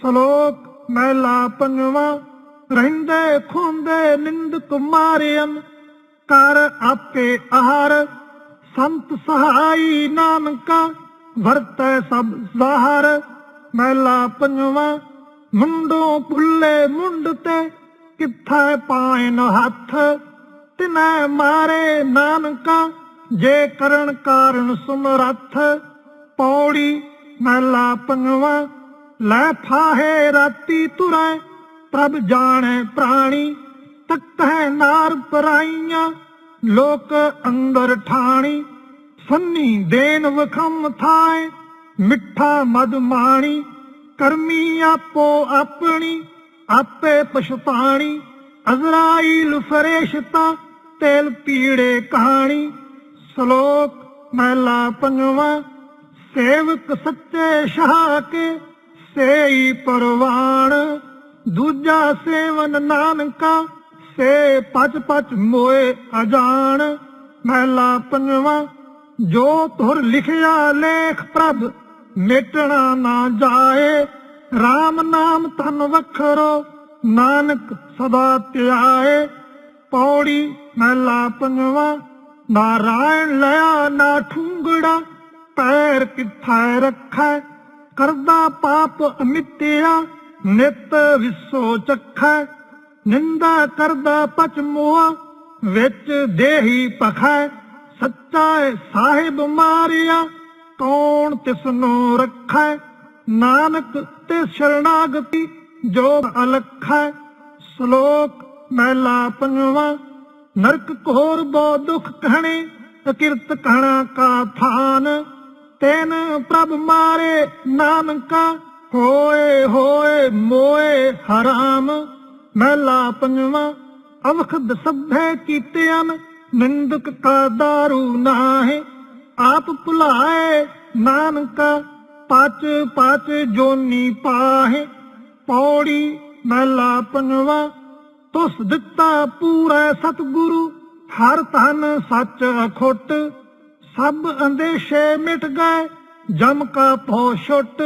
ਸ਼ਲੋਕ ਮਹਿਲਾ ਪੰਜਵਾਂ ਰਹਿੰਦੇ ਖੁੰਦੇ ਨਿੰਦਕ ਮਾਰਿਅਨ ਕਰ ਆਪੇ ਆਹਾਰ, ਸੰਤ ਸਹਾਈ ਨਾਨਕਾ, ਵਰਤੈ ਸਭ ਜ਼ਾਹਰ। ਮਹਿਲਾ ਪੰਜਵਾਂ ਮੁੰਡੋਂ ਭੁੱਲੇ ਮੁੰਡ ਤੇ, ਕਿੱਥੈ ਪਾਇਨ ਹੱਥ? ਤਿਨੈ ਮਾਰੇ ਨਾਨਕਾ, ਜੇ ਕਰਨ ਕਾਰਨ ਸੁਮਰੱਥ ਪੌੜੀ ਮਹਿਲਾ ਪੰਜਵਾਂ ਲੈ ਫਾਹੇ ਰਾਤੀ ਤੁਰੈ, ਪ੍ਰਭ ਜਾਣੈ ਪ੍ਰਾਣੀ ਤੱਕੈ ਨਾਰ ਪਰਾਈਆਂ, ਲੋਕ ਅੰਦਰ ਠਾਣੀ, ਸੰਨੀ ਦੇਨ ਵਖਮ ਥਾਏ, ਮਿੱਠਾ ਮਦ ਮਾਣੀ, ਕਰਮੀ ਆਪੋ ਆਪਣੀ, ਆਪੇ ਪਛਤਾਣੀ, ਅਜ਼ਰਾਈਲ ਫਰੇਸ਼ਤਾ, ਤੇਲ ਪੀੜੇ ਕਹਾਣੀ, ਸ਼ਲੋਕ ਮਹਿਲਾ ਪੰਜਵਾਂ ਸੇਵਕ ਸੱਚੇ ਸ਼ਾਹ ਕੇ ਸੇਈ ਪਰਵਾਣ, ਦੂਜਾ ਸੇਵਨ ਨਾਨਕਾ, ਸੇ ਪਚ ਪਚ ਮੋਏ ਅਜਾਣ। ਮਹਿਲਾ ਪੰਜਵਾਂ, ਜੋ ਤੁਰ ਲਿਖਿਆ ਲੇਖ ਪ੍ਰਭ, ਮਿਟਣਾ ਨਾ ਜਾਏ। RAM ਨਾਮ ਤਨ ਵਖਰੋ, ਨਾਨਕ ਸਦਾ ਧਿਆਏ। ਪੌੜੀ, ਮਹਿਲਾ ਪੰਜਵਾਂ, ਨਾਰਾਇਣ ਲਿਆ ਨਾ ਠੁੰਗੜਾ, ਪੈਰ ਕਿੱਥੈ ਰੱਖੈ? ਕਰਦਾ ਪਾਪ ਅਮਿੱਤਿਆ ਨਿਤ ਵਿਸੋ ਚੱਖੈ। ਨਿੰਦਾ ਕਰਦਾ ਪਚ ਮੋਆ, ਵਿੱਚ ਦੇਹੀ ਪਖੈ ਸੱਚਾ ਸਾਹਿਬ ਮਾਰਿਆ, ਕੌਣ ਤਿਸ ਨੂੰ ਰੱਖੈ? ਨਾਨਕ ਤੇ ਸ਼ਰਣਾਗਤੀ ਜੋ ਅਲਖੈ। ਸ਼ਲੋਕ ਮਹਿਲਾ ਪੰਜਵਾਂ, ਨਰਕ ਘੋਰ ਬੋ ਦੁਖ ਕਹਣੇ, ਅਕਿਰਤ ਕਹਣਾ ਕਾ ਥਾਨ। ਤੈਨ ਪ੍ਰਭ ਮਾਰੇ ਨਾਨਕਾ, ਹੋਏ ਹੋਏ, ਮੋਏ ਹਰਾਮ। ਮਹਿਲਾ ਪੰਜਵਾਂ, ਅਵਖਦ ਸਭੇ ਕੀਤਿਆਨ ਨਿੰਦਕ ਕਾ ਦਾਰੂ ਨਾਹੇ। ਆਪ ਭੁਲਾਏ ਨਾਨਕਾ, ਪਾਚ ਪਾਚ ਜੋਨੀ ਪਾਹੇ। ਪੌੜੀ, ਮਹਿਲਾ ਪੰਜਵਾਂ, ਤੁਸ ਦਿੱਤਾ ਪੂਰਾ ਸਤਿਗੁਰੂ, ਹਰ ਧਨ ਸੱਚ ਅਖੁੱਟ। ਸਭ ਅੰਦੇਸ਼ੇ ਮਿਟ ਗਏ, ਜਮ ਕਾ ਭੋ ਛੁੱਟ,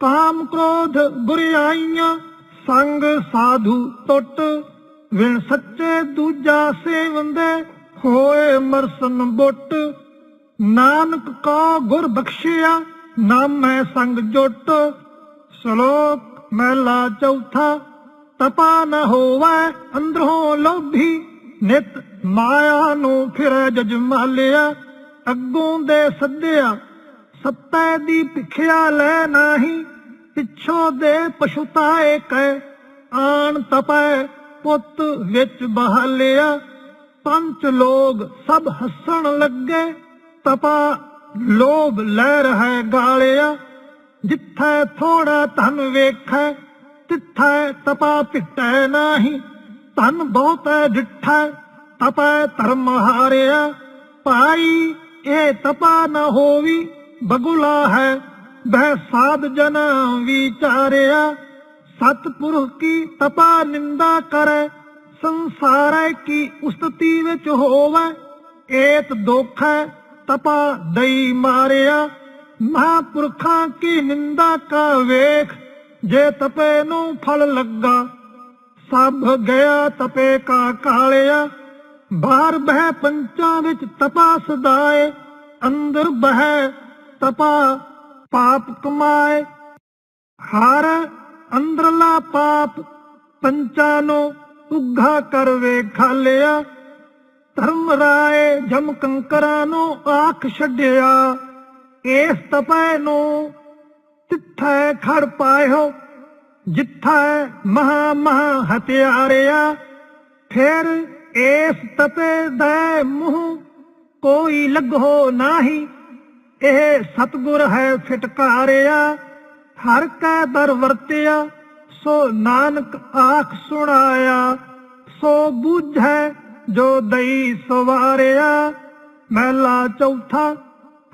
ਕਾਮ ਕ੍ਰੋਧ ਬੁਰੀਆਈਆਂ ਸੰਗ ਸਾਧੂ ਟੁੱਟ। ਵਿਣ ਸੱਚੇ ਦੂਜਾ ਸੇਵੰਦੇ, ਹੋਏ ਮਰਸਨ ਬੁੱਟ। ਨਾਨਕ ਕਾ ਗੁਰ ਬਖਸ਼ਿਆ, ਨਾਮੈ ਸੰਗ ਜੁਟ। ਸ਼ਲੋਕ ਮਹਿਲਾ ਚੌਥਾ, ਤਪਾ ਨ ਹੋਵੈ ਅੰਦਰੋਂ ਲੋਭੀ, ਨਿਤ ਮਾਇਆ ਨੂੰ ਫਿਰੈ ਜਜਮਾਲਿਆ ਅੱਗੋਂ ਦੇ ਸੱਦਿਆ ਸੱਤੈ ਦੀ ਭਿਖਿਆ ਲੈ ਨਾਹੀ, ਪਿੱਛੋਂ ਦੇ ਪਛੁਤਾਏ ਕੈ, ਆਣ ਤਪੈ ਪੁੱਤ ਵਿੱਚ ਬਹਾਲਿਆ ਪੰਜ ਲੋਗ ਸਭ ਹੱਸਣ ਲੱਗੇ, ਤਪਾ ਲੋਭ ਲੈ ਰਹਿ ਗਾਲਿਆ। ਜਿੱਥੈ ਥੋੜਾ ਧਨ ਵੇਖੈ, ਤਿੱਥੈ ਤਪਾ ਭਿਟੈ ਨਾਹੀ। ਧਨ ਬਹੁਤੈ ਡਿਠੈ ਤਪੈ ਧਰਮ ਹਾਰਿਆ। ਭਾਈ ਇਹ ਤਪਾ ਨਾ ਹੋਵੀ, ਬਗੁਲਾ ਹੈ, ਬਹਿ ਸਾਧ ਜਨ ਵਿਚਾਰਿਆ। ਸਤਿਪੁਰਖ ਕੀ ਤਪਾ ਨਿੰਦਾ ਕਰੈ, ਸੰਸਾਰੈ ਕੀ ਉਸਤਤੀ ਵਿੱਚ ਹੋਵੈ। ਏਤ ਦੋਖੈ, ਤਪਾ ਦਈ ਮਾਰਿਆ। ਮਹਾਪੁਰਖਾਂ ਕੀ ਨਿੰਦਾ ਕਾ ਵੇਖ, ਜੇ ਤਪੇ ਨੂੰ ਫਲ ਲੱਗਾ। ਸਭ ਗਿਆ ਤਪੇ ਕਾ ਕਾਲਿਆ। ਬਾਹਰ ਬਹਿ ਪੰਚਾਂ ਵਿੱਚ ਤਪਾ ਸਦਾਏ ਅੰਦਰ ਬਹਿ ਤਪਾ, ਪਾਪ ਕਮਾਏ। ਹਰ ਅੰਦਰਲਾ ਪਾਪ ਪੰਚਾਂ ਨੂੰ ਉਘਾ ਕਰ ਵੇਖਾਲਿਆ ਧਰਮ ਰਾਏ ਜਮ ਕੰਕਰਾਂ ਨੂੰ ਆਖ ਛੱਡਿਆ। ਇਸ ਤਪੈ ਨੂੰ ਤਿੱਥੈ ਖੜ ਪਾਇਓ, ਜਿੱਥੈ ਮਹਾ ਮਹਾ ਹਤਿਆਰਿਆ ਫਿਰ ਇਸ ਤਤੇ ਦੇ ਮੂੰਹ ਕੋਈ ਲਗੋ ਨਾਹੀ। ਇਹ ਸਤਗੁਰ ਹੈ ਫਿਟਕਾਰਿਆ ਹਰ ਕੈ ਦਰ ਵਰਤਿਆ, ਸੋ ਨਾਨਕ ਆਖ ਸੁਣਾਇਆ। ਸੋ ਬੁਝੈ ਜੋ ਦਈ ਸਵਾਰਿਆ, ਮਹਿਲਾ ਚੌਥਾ,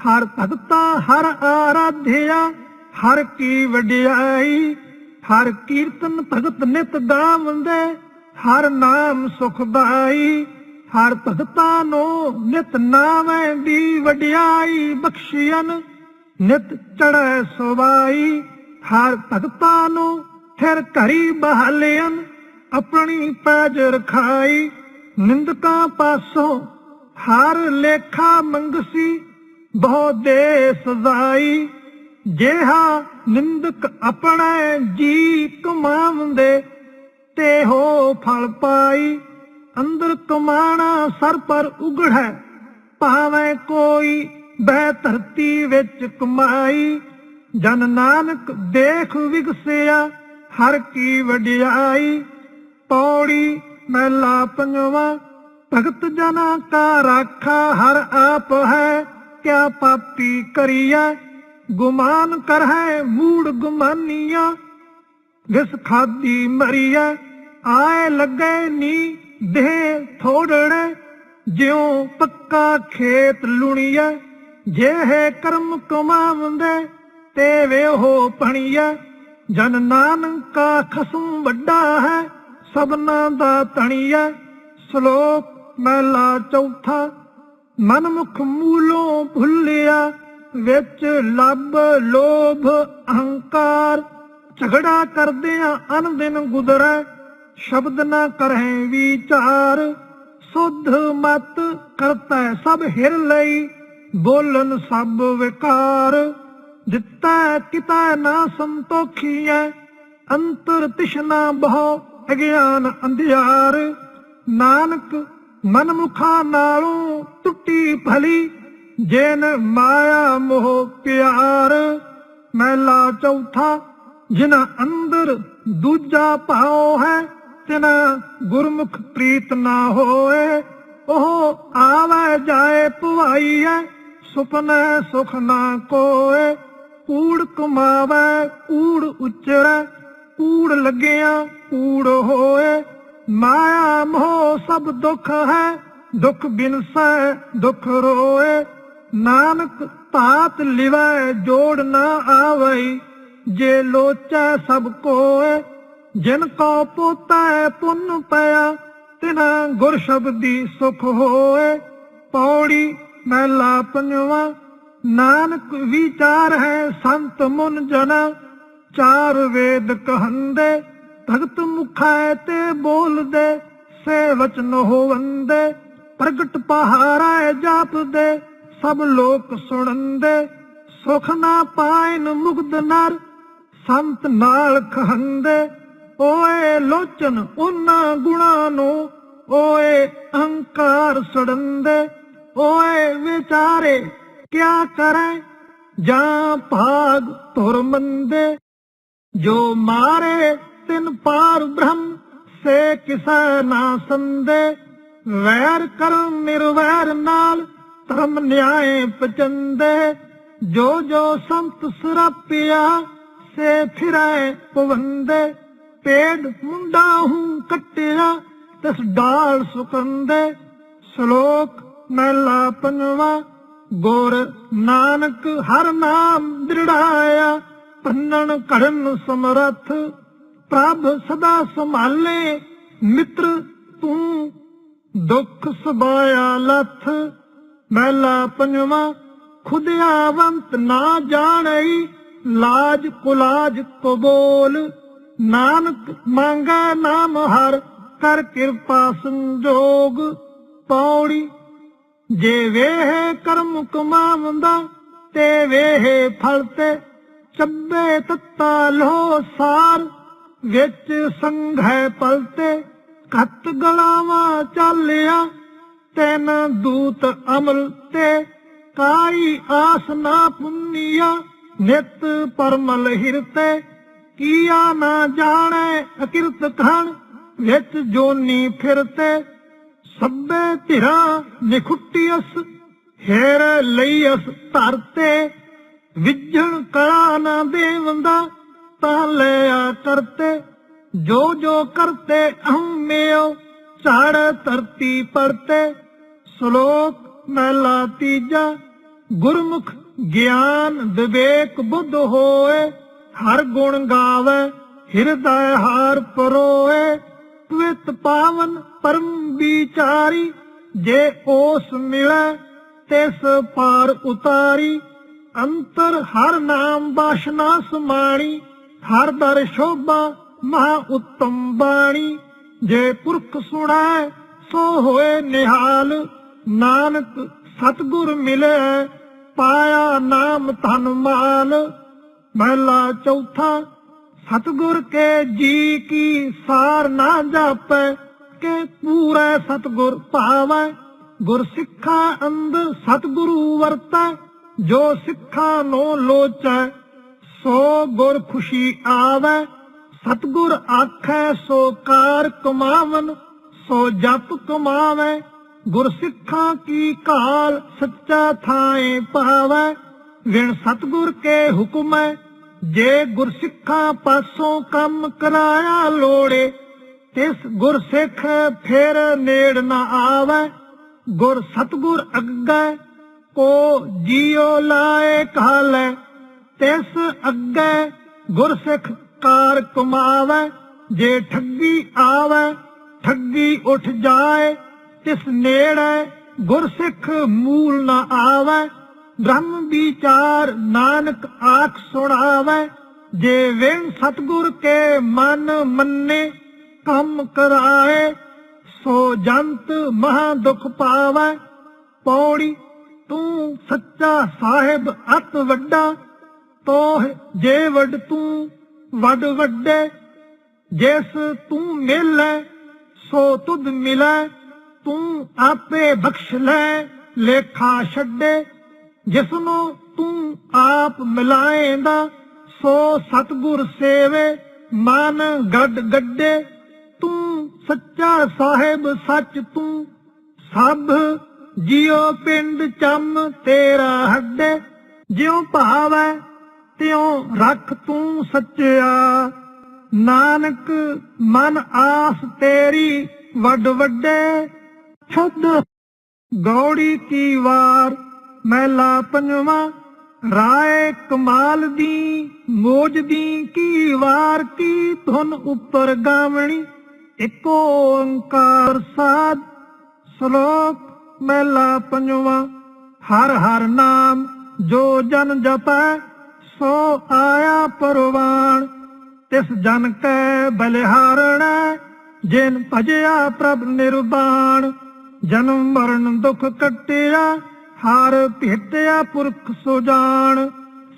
ਹਰ ਭਗਤਾ ਹਰ ਆਰਾਧਿਆ। ਹਰ ਕੀ ਵਡਿਆਈ, ਹਰ ਕੀਰਤਨ ਭਗਤ ਨਿਤ ਗਾਵੰਦੇ ਹਰ ਨਾਮ ਸੁਖਦਾਈ ਹਰ ਭਗਤਾਂ ਨੂੰ ਨਿਤ ਨਾਵੇਂ ਦੀ ਵਡਿਆਈ ਬਖਸ਼ੀਨ ਨਿਤ ਚੜੈ ਸੁਬਾਈ, ਹਰ ਭਗਤਾਂ ਨੂੰ ਫਿਰ ਘਰੀ ਬਹਾਲਿਆਂ ਆਪਣੀ ਪੈਜ ਰਖਾਈ, ਨਿੰਦਕਾਂ ਪਾਸੋਂ ਹਰ ਲੇਖਾ ਮੰਗਸੀ, ਬਹੁ ਦੇ ਸਜ਼ਾਈ ਜਿਹਾ ਨਿੰਦਕ ਆਪਣੇ ਜੀ ਕਮਾਉਂਦੇ ਤੇ ਹੋ ਫਲ ਪਾਈ, ਅੰਦਰ ਕਮਾਣਾ ਸਰ ਪਰ ਉਗੜੈ। ਭਾਵੇਂ ਕੋਈ ਬਹਿ ਧਰਤੀ ਵਿੱਚ ਕਮਾਈ, ਜਨ ਨਾਨਕ ਦੇਖ ਵਿਗਸਿਆ, ਹਰ ਕੀ ਵਡਿਆਈ। ਪੌੜੀ ਮਹਿਲਾ ਪੰਜਵਾ ਭਗਤ ਜਨਾ ਕਾ ਰਾਖਾ ਹਰ ਆਪ ਹੈ, ਕਿਆ ਪਾਪੀ ਕਰੀਐ? ਗੁਮਾਨ ਕਰ ਹੈ ਮੂੜ ਗੁਮਾਨੀਆਂ ਜਿਸ ਖਾਦੀ ਮਰੀਐ, ਆਏ ਲੱਗੇ ਨੀ ਦੇਹ ਥੋੜੜੇ, ਜਿਉ ਪੱਕਾ ਖੇਤ ਲੁਣੀਐ, ਜਿਹੇ ਕਰਮ ਕਮਾਵੰਦੇ ਤੇ ਵੇ ਪਣੀਐ। ਜਨ ਨਾਨਕਾ ਖਸਮ ਵੱਡਾ ਹੈ, ਸਭਨਾ ਦਾ ਤਣੀਐ। ਸ਼ਲੋਕ ਮਹਿਲਾ ਚੌਥਾ ਮਨ ਮੁਖ ਮੂਲੋਂ ਭੁੱਲਿਆ, ਵਿੱਚ ਲੱਭ ਲੋਭ ਅਹੰਕਾਰ। ਝਗੜਾ ਕਰਦਿਆਂ ਅਨ ਦਿਨ ਗੁਜ਼ਰੈ, ਸ਼ਬਦ ਨਾ ਕਰਹਿ ਵਿਚਾਰ। ਸੁਧ ਮਤ ਕਰਤੈ ਸਭ ਹਿਰ ਲਈ, ਬੋਲਨ ਸਭ ਵਿਕਾਰ। ਦਿੱਤਾ ਕਿਤਾ ਨਾ ਸੰਤੋਖੀਐ, ਅੰਤਰ ਤਿਸ਼ਨਾ ਬਹੁ ਅਗਿਆਨ ਅੰਧਿਆਰ। ਨਾਨਕ ਮਨ ਮੁਖਾ ਨਾਲੋਂ ਟੁੱਟੀ ਭਲੀ, ਜਿਨ ਮਾਇਆ ਮੋਹ ਪਿਆਰ। ਮਹਿਲਾ ਚੌਥਾ ਜਿਨਾ ਅੰਦਰ ਦੂਜਾ ਭਾਉ ਹੈ, ਤਿਨਾ ਗੁਰਮੁਖ ਪ੍ਰੀਤ ਨਾ ਹੋਏ, ਉਹ ਆਵੇ ਜਾਏ ਭਵਾਈ ਹੈ ਸੁਪਨੇ ਸੁਖ ਨਾ ਕੋਏ। ਕੂੜ ਕਮਾਵੇ ਕੂੜ ਉਚਰੈ, ਕੂੜ ਲੱਗਿਆ ਕੂੜ ਹੋਏ। ਮਾਇਆ ਮੋਹ ਸਭ ਦੁੱਖ ਹੈ, ਦੁੱਖ ਬਿਨਸੈ ਦੁੱਖ ਰੋਏ। ਨਾਨਕ ਤਾਤ ਲਿਵੈ, ਜੋੜ ਨਾ ਆਵਈ। ਜੇ ਲੋਚੈ ਸਭ ਕੋਏ ਜਿਨ ਕੋ ਪੋਤੈ ਪੁੰਨ ਪਿਆ, ਤਿਨਾ ਗੁਰ ਸ਼ਬਦੀ ਸੁਖ ਹੋਏ ਪੌੜੀ ਮਹਿਲਾ ਪੰਜਵਾ, ਨਾਨਕ ਵਿਚਾਰ ਹੈ ਸੰਤ ਮੁਨ ਜਨਾ। ਚਾਰ ਵੇਦ ਕਹੰਦੇ, ਭਗਤ ਮੁਖੈ ਤੇ ਬੋਲਦੇ, ਸੇ ਵਚਨ ਹੋਵੰਦੇ। ਪ੍ਰਗਟ ਪਹਾਰਾ ਜਾਪਦੇ, ਸਭ ਲੋਕ ਸੁਣੰਦੇ। ਸੁਖ ਨਾ ਪਾਇਨ ਮੁਗਦ ਨਰ ਸੰਤ ਨਾਲ ਖਹੰਦੇ, ਓਏ ਲੋਚਨ ਉਹਨਾਂ ਗੁਣਾ ਨੂੰ, ਓਏ ਅਹੰਕਾਰ ਸੜੰਦੇ, ਓਏ ਵਿਚਾਰੇ ਕਿਆ ਕਰੇ, ਜਾਂ ਭਾਗ ਤੁਰ ਮੰਦੇ। ਜੋ ਮਾਰੇ ਤਿਨ ਪਾਰ ਬ੍ਰਹਮ, ਸੇ ਕਿਸੈ ਨਾ ਸੰਦੇ। ਵੈਰ ਕਰਮ ਨਿਰਵੈਰ ਨਾਲ ਧਰਮ ਨਿਆਏ ਪਚੰਦੇ। ਜੋ ਜੋ ਸੰਤ ਸੁਰਪਿਆ ਸੇ ਫਿਰੈ ਪਵੰਦੇ ਪੇੜ ਮੁੰਡਾ ਹੂੰ ਕੱਟਿਆ, ਤਿਸ ਡਾਲ ਸੁਕੰਦੇ। ਸ਼ਲੋਕ ਮਹਿਲਾ ਪੰਜਵਾ, ਗੁਰ ਨਾਨਕ ਹਰ ਨਾਮ ਦ੍ਰਿੜਾਇਆ ਪੰਨਣ ਕਰਨ ਸਮਰੱਥ। ਪ੍ਰਭ ਸਦਾ ਸੰਭਾਲੇ, ਮਿੱਤਰ ਤੂੰ ਦੁੱਖ ਸਬਾਇਆ ਲਥ। ਮਹਿਲਾ ਪੰਜਵਾ ਖੁਦਿਆਵੰਤ ਨਾ ਜਾਣਈ ਲਾਜ ਕੁਲਾਜ ਕੋ ਨਾਨਕ ਮੰਗਾ ਨਾਮ ਹਰ ਕਰ ਕਿਰਪਾ ਸੰਜੋਗ। ਪੌੜੀ ਜੇ ਵੇਹੇ ਕਰਮ ਕਮਾਵੰਦਾ ਤੇ ਵੇਹੇ ਫਲ ਤੇ ਚੱਬੇ ਤੱਤਾ ਲੋ ਸਾਰ। ਵਿੱਚ ਸੰਘੈ ਪਲਤੇ ਕੱਤ ਗਲਾਵਾ ਚਾਲਿਆ। ਤੈਨ ਦੂਤ ਅਮਲ ਤੇ ਕਾਈ ਆਸ ਨਾ ਪੁੰਨੀਆ। ਨਿਤ ਪਰਮਲ ਹਿਰਤੇ ਕੀਆ ਨਾ ਜਾਣੈ ਅਕਿਰਤ ਖਾਨ ਵਿੱਚ ਜੋਨੀ ਫਿਰਤੇ ਸਭੇ ਧਿਰਾ ਨਿਖੁੱਟੀਅਸ ਹੈਰ ਲਈਅਸ ਧਰਤੇ। ਵਿਜਣ ਕਲਾ ਨਾ ਦੇਵੰਦਾ, ਤਾਂ ਲਿਆ ਕਰਤੇ ਜੋ ਜੋ ਕਰਤੇ ਮੇਉ, ਝੜ ਧਰਤੀ ਪੜਤੇ ਸ਼ਲੋਕ ਮਹਿਲਾ ਤੀਜਾ, ਗੁਰਮੁਖ ਗਿਆਨ ਵਿਵੇਕ ਬੁੱਧ ਹੋਏ, ਹਰ ਗੁਣ ਗਾਵੇ, ਹਿਰਦੈ ਹਾਰ ਪਰੋਏ। ਤਵਿਤ ਪਾਵਨ ਪਰਮ ਵਿਚਾਰੀ, ਜੇ ਉਸ ਮਿਲੈ, ਤਿਸ ਪਾਰ ਉਤਾਰੀ। ਅੰਤਰ ਹਰ ਨਾਮ ਬਾਸ਼ਨਾ ਸਮਾਣੀ, ਹਰ ਦਰ ਸ਼ੋਭਾ ਮਹਾ ਉਤਮ ਬਾਣੀ। ਜੇ ਪੁਰਖ ਸੁਣੈ, ਸੋ ਹੋਏ ਨਿਹਾਲ, ਨਾਨਕ ਸਤਗੁਰ ਮਿਲੇ। ਪਾਇਆ ਨਾਮ ਧਨ ਮਾਲ ਮਹਿਲਾ ਚੌਥਾ, ਸਤਗੁਰ ਕੇ ਜੀ ਕੀ ਸਾਰ ਨਾ ਜਾਪੈ, ਕਿ ਪੂਰਾ ਸਤਗੁਰ ਭਾਵੈ। ਗੁਰ ਸਿੱਖਾਂ ਅੰਦਰ ਸਤਗੁਰੂ ਵਰਤੈ, ਜੋ ਸਿੱਖਾਂ ਨੂੰ ਲੋਚੈ, ਸੋ ਗੁਰ ਖੁਸ਼ੀ ਆਵੈ। ਸਤਗੁਰ ਆਖੈ ਸੋ ਕਾਰ ਕਮਾਵਨ, ਸੋ ਜਪ ਕਮਾਵੈ। ਗੁਰਸਿੱਖਾਂ ਕੀ ਕਾਲ ਸੱਚਾ ਥਾਏ ਪਾਵੈ ਵਿਣ ਸਤਗੁਰ ਕੇ ਹੁਕਮੈ, ਜੇ ਗੁਰਸਿੱਖਾਂ ਪਾਸੋਂ ਕੰਮ ਕਰਾਇਆ ਲੋੜੇ, ਤਿਸ ਗੁਰ ਸਿੱਖ ਨੇੜ ਨਾ ਆਵੈ, ਗੁਰ ਸਤਗੁਰ ਅੱਗੇ, ਕੋ ਜੀਉ ਲਾਏ ਕਾਲੈ ਤਿਸ ਅੱਗੇ ਗੁਰਸਿੱਖ ਕਾਰ ਕਮਾਵੈ, ਜੇ ਠੱਗੀ ਆਵੈ, ਠੱਗੀ ਉੱਠ ਜਾਏ ਤਿਸ ਨੇੜੇ ਗੁਰਸਿੱਖ ਮੂਲ ਨਾ ਆਵੈ, ਬ੍ਰਹਮ ਵਿਚਾਰ ਨਾਨਕ ਆਖ ਸੁਣਾਵੈ। ਜੇ ਵੇਣ ਸਤਗੁਰ ਕੇ ਮਨ ਮੰਨੇ, ਕੰਮ ਕਰਾਏ, ਸੋ ਜੰਤ ਮਹਾ ਦੁਖ ਪਾਵੈ। ਪੌੜੀ, ਤੂੰ ਸੱਚਾ ਸਾਹਿਬ ਅਤ ਵੱਡਾ, ਤੋਹ ਜੇ ਵੱਡ ਤੂੰ ਵੱਡ ਵੱਡੇ। ਜਿਸ ਤੂੰ ਮਿਲੈ, ਸੋ ਤੁਧ ਮਿਲੈ। ਤੂੰ ਆਪੇ ਬਖਸ਼ ਲੈ, ਲੇਖਾ ਛੱਡੇ। ਜਿਸ ਨੂੰ ਤੂੰ ਆਪ ਮਿਲਾਏਂਦਾ, ਸੋ ਸਤਗੁਰ ਸੇਵੇ, ਮਨ ਗੱਡ ਗੱਡੇ। ਤੂੰ ਸੱਚਾ ਸਾਹਿਬ, ਸੱਚ ਤੂੰ ਸਭ। ਜਿਉ ਪਿੰਡ ਚੰਮ ਤੇਰਾ ਹੱਡੇ। ਜਿਉ ਭਾਵੈ, ਤਿਉ ਰੱਖ ਤੂੰ ਸੱਚਿਆ। ਨਾਨਕ ਮਨ ਆਸ ਤੇਰੀ ਵੱਡ ਵੱਡੇ। ਛੁੱਧ ਗੌੜੀ ਕੀ ਵਾਰ ਮਹਿਲਾ ਪੰਜਵਾ, ਰਾਏ ਕਮਾਲ ਦੀ, ਮੋਜ ਦੀ ਕੀ ਵਾਰ, ਕੀ ਧੁਨ ਉੱਪਰ ਗਾਵਣੀ, ਇੱਕੋ ਓੰਕਾਰ ਸਾਧ, ਸ਼ਲੋਕ ਮਹਿਲਾ ਪੰਜਵਾ, ਹਰ ਹਰ ਨਾਮ ਜੋ ਜਨ ਜਪੈ, ਸੋ ਆਇਆ ਪਰਵਾਣ, ਤਿਸ ਜਨ ਕੈ ਬਲਿਹਾਰਣ, ਜਿਨ ਭਜਿਆ ਪ੍ਰਭ ਨਿਰਵਾਣ। ਜਨਮ ਮਰਨ ਦੁਖ ਕੱਟਿਆ, ਹਾਰ ਭੇਟਿਆ ਪੁਰਖ ਸੋ ਜਾਣ।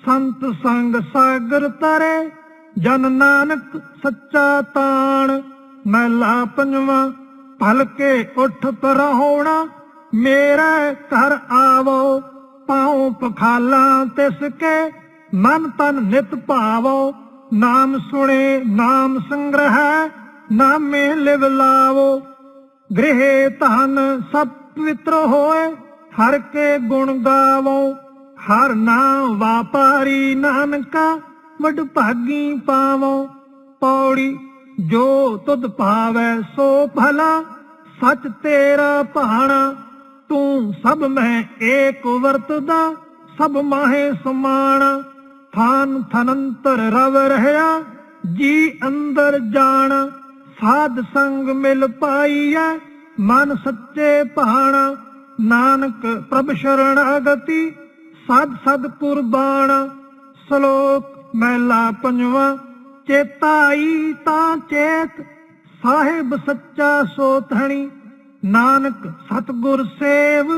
ਸੰਤ ਸੰਗ ਸਾਗਰ ਤਰੇ, ਜਨ ਨਾਨਕ ਸੱਚਾ ਤਾਣ। ਮਹਿਲਾ ਪੰਜਵਾ ਭਲਕੇ ਉੱਠ ਪਰ ਹੋਣਾ ਮੇਰਾ ਘਰ ਆਵੋ। ਪਾਉ ਪਖਾਲਾ ਤਿਸ ਕੇ, ਮਨ ਤਨ ਨਿਤ ਭਾਵੋ। ਨਾਮ ਸੁਣੇ ਨਾਮ ਸੰਗ੍ਰਹਿ, ਨਾਮੇ ਲਿਵ ਲਾਵੋ। ਗ੍ਰਹਿ ਧਨ ਸਭ ਪਵਿੱਤਰ ਹੋਏ, ਹਰ ਕੇ ਗੁਣ ਗਾਵੋ। ਹਰ ਨਾਮ ਵਾਪਾਰੀ ਨਾਨਕਾ, ਵਡ ਭਾਗੀ ਪਾਵੋ। ਪੌੜੀ ਜੋ ਤੁਧ ਭਾਵੈ ਸੋ ਭਲਾ, ਸਚ ਤੇਰਾ ਭਾਣਾ, ਤੂੰ ਸਭ ਮੈਂ ਏਕ ਵਰਤਦਾ, ਸਭ ਮਾਹੇ ਸਮਾਣਾ। ਥਾਨ ਥਨੰਤਰ ਰਵ ਰਹਿਆ, ਜੀ ਅੰਦਰ ਜਾਣ। ਸਾਧ ਸੰਗ ਮਿਲ ਪਾਈਐ, ਮਨ ਸੱਚੇ ਪਹਾਣਾ ਨਾਨਕ ਪ੍ਰਭ ਸ਼ਰਣਾਗਤੀ ਸਦ ਸਦ ਕੁਰਬਾਨ। ਸ਼ਲੋਕ ਮਹਿਲਾ ਪੰਜਵਾ, ਚੇਤਾਈ ਤਾਂ ਚੇਤ, ਸਾਹਿਬ ਸੱਚਾ ਸੋਥਣੀ। ਨਾਨਕ ਸਤਗੁਰ ਸੇਵ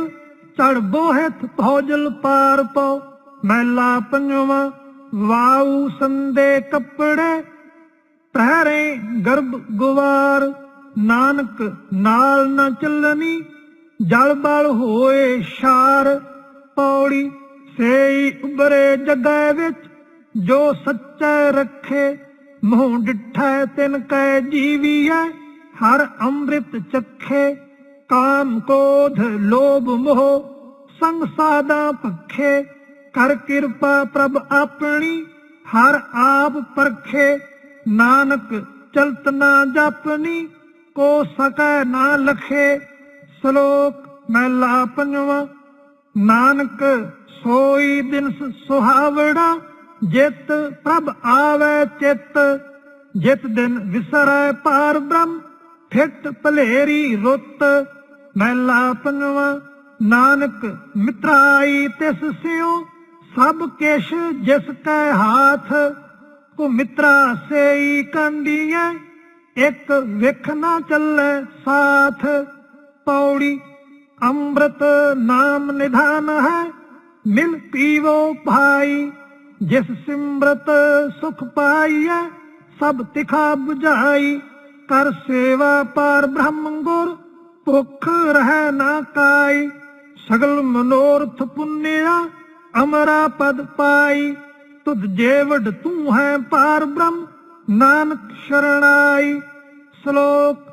ਚੜ ਬੋਹਿਤ ਭੋਜਲ ਪਾਰ ਪਉ। ਮਹਿਲਾ ਪੰਜਵਾ ਵਾਉ ਸੰਦੇ ਕੱਪੜੇ ਪਹਿਰੇ ਗਰਭ ਗੁਵਾਰ, ਨਾਨਕ ਨਾਲ ਨਾ ਚੱਲਣੀ ਜਲ ਬਲ ਹੋਏ ਸ਼ਾਰ, ਪੌੜੀ ਸੇਈ ਉਬਰੇ ਜਗੈ ਵਿੱਚ, ਜੋ ਸੱਚੈ ਰੱਖੇ, ਮੂੰਹ ਡਿਠੈ ਤਿਨ ਕੈ ਜੀਵੀਐ ਹਰ ਅੰਮ੍ਰਿਤ ਚੱਖੇ, ਕਾਮ ਕੋਧ ਲੋਭ ਮੋਹ, ਸੰਗ ਸਾਦਾ ਭਖੇ, ਕਰ ਕਿਰਪਾ ਪ੍ਰਭ ਆਪਣੀ, ਹਰ ਆਪ ਪਰਖੇ ਨਾਨਕ ਚਲਤ ਨਾ ਜਾਪਨੀ, ਕੋ ਸਕੈ ਨਾ ਲਖੇ, ਸ਼ਲੋਕ ਮਹਿਲਾ ਪੰਜਵਾ ਨਾਨਕ ਸੋਈ ਦਿਨ ਸੁਹਾਵੜਾ ਜਿਤ ਪ੍ਰਭ ਆਵੇ ਚਿਤ। ਜਿਤ ਦਿਨ ਵਿਸਰੈ ਪਾਰ ਬ੍ਰਹਮ, ਫਿਟ ਭਲੇਰੀ ਰੁੱਤ। ਮਹਿਲਾ ਪੰਜਵਾ ਨਾਨਕ ਮਿਤਰਾਈ ਤਿਸ ਸਿਉ, ਸਭ ਕਿਛ ਜਿਸ ਕੈ ਹਾਥ। ਕੋ ਮਿੱਤਰਾ ਸੇਈ ਕੰਡੀਆਂ, ਇੱਕ ਵਿਖ ਨਾ ਚੱਲੇ ਸਾਥ। ਪੌੜੀ ਅੰਮ੍ਰਿਤ ਨਾਮ ਨਿਧਾਨ ਹੈ, ਮਿਲ ਪੀਵੋ ਭਾਈ, ਜਿਸ ਸਿਮਰਤ ਸੁਖ ਪਾਈਐ ਸਭ ਤਿਖਾ 부ਝਾਈ ਕਰ ਸੇਵਾ ਪਰ ਬ੍ਰਹਮ ਗੁਰ, ਭੁਖ ਰਹਿ ਨਾ ਕਾਈ। ਸਗਲ ਮਨੋਰਥ ਪੁੰਨਿਆ, ਅਮਰਾ ਪਦ ਪਾਈ। ਤੁਧ ਜੇਵਡ ਤੂੰ ਹੈ ਪਾਰ ਬ੍ਰਹਮ। ਨਾਨਕ ਸ਼ਰਣਾਈ ਸ਼ਲੋਕ